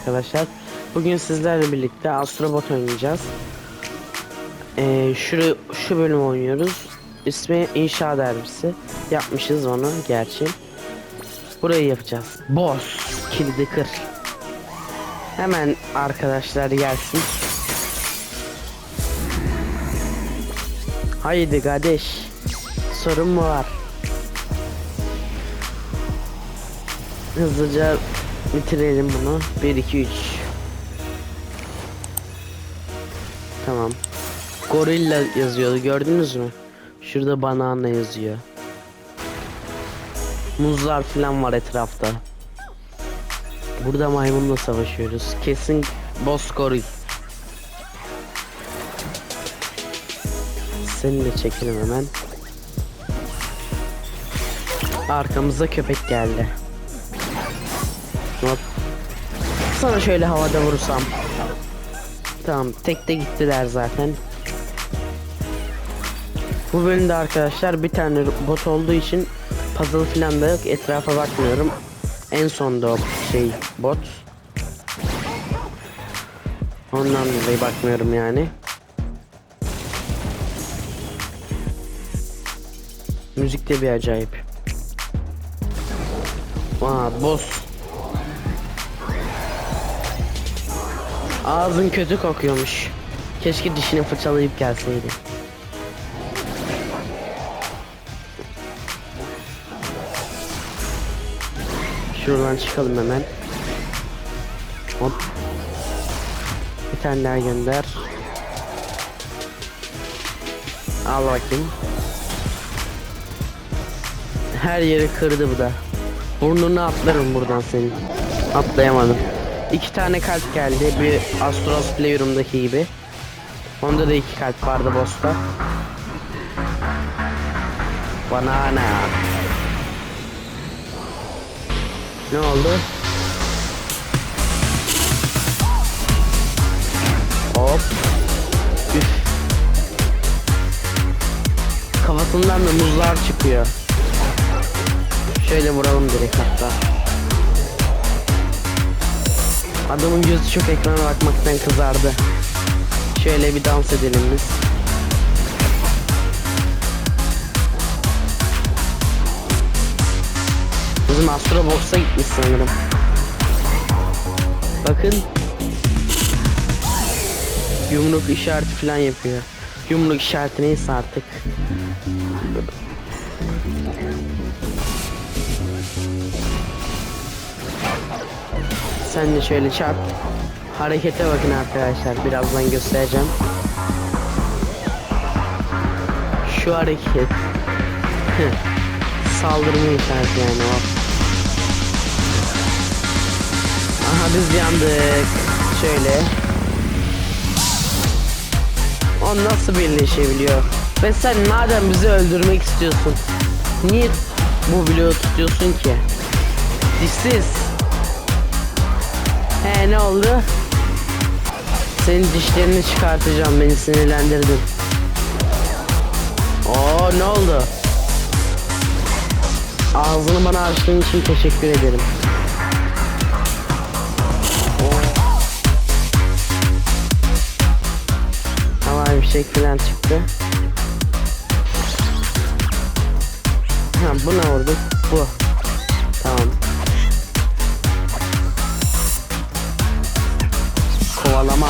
Arkadaşlar. Bugün sizlerle birlikte Astrobot oynayacağız. Ee, şu, şu bölüm oynuyoruz. İsmi İnşa Derbisi. Yapmışız onu gerçi. Burayı yapacağız. Boss kilidi kır. Hemen arkadaşlar gelsin. Haydi kardeş. Sorun mu var? Hızlıca bitirelim bunu. 1 2 3. Tamam. Gorilla yazıyordu gördünüz mü? Şurada banana yazıyor. Muzlar falan var etrafta. Burada maymunla savaşıyoruz. Kesin boss goril. Seni de çekelim hemen. Arkamıza köpek geldi. Hop. Sana şöyle havada vursam. Tamam tekte gittiler zaten. Bu bölümde arkadaşlar bir tane bot olduğu için puzzle falan da yok. Etrafa bakmıyorum. En sonda o şey bot. Ondan dolayı bakmıyorum yani. Müzik de bir acayip. Aa boss. Ağzın kötü kokuyormuş. Keşke dişini fırçalayıp gelseydi. Şuradan çıkalım hemen. Hop. Bir tane daha gönder. Al bakayım. Her yeri kırdı bu da. Burnunu atlarım buradan senin. Atlayamadım. İki tane kalp geldi. Bir Astros Playroom'daki gibi. Onda da iki kalp vardı boss'ta. Banana. Ne oldu? Hop. Üf. Kafasından da muzlar çıkıyor. Şöyle vuralım direkt hatta. Adamın gözü çok ekrana bakmaktan kızardı. Şöyle bir dans edelim biz. Bizim Astro Box'a gitmiş sanırım. Bakın. Yumruk işareti falan yapıyor. Yumruk işareti neyse artık. Sen de şöyle çarp. Harekete bakın arkadaşlar. Birazdan göstereceğim. Şu hareket. Saldırma işareti yani o. Aha biz yandık. Şöyle. O nasıl birleşebiliyor? Ve sen madem bizi öldürmek istiyorsun. Niye bu bloğu tutuyorsun ki? Dişsiz. Ne oldu? Senin dişlerini çıkartacağım beni sinirlendirdin. Oo ne oldu? Ağzını bana açtığın için teşekkür ederim. Havai bir şey falan çıktı. Ha buna vurduk. Bu. Tamam. Kovalama.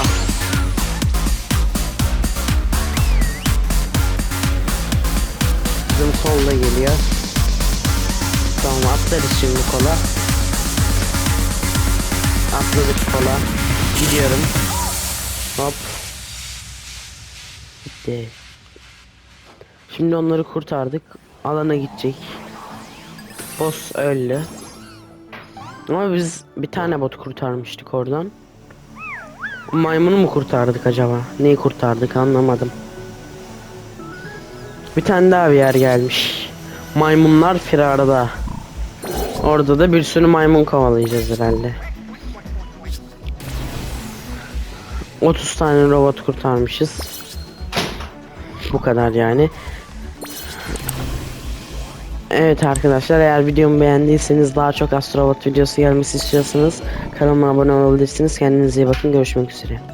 Bizim kolla geliyor. Tamam atlarız şimdi kola. Atladık kola. Gidiyorum. Hop. Bitti. Şimdi onları kurtardık. Alana gidecek. Boss öldü. Ama biz bir tane bot kurtarmıştık oradan. Maymunu mu kurtardık acaba? Neyi kurtardık anlamadım. Bir tane daha bir yer gelmiş. Maymunlar firarda. Orada da bir sürü maymun kovalayacağız herhalde. 30 tane robot kurtarmışız. Bu kadar yani. Evet arkadaşlar eğer videomu beğendiyseniz daha çok Astrobot videosu gelmesi istiyorsanız kanalıma abone olabilirsiniz. Kendinize iyi bakın. Görüşmek üzere.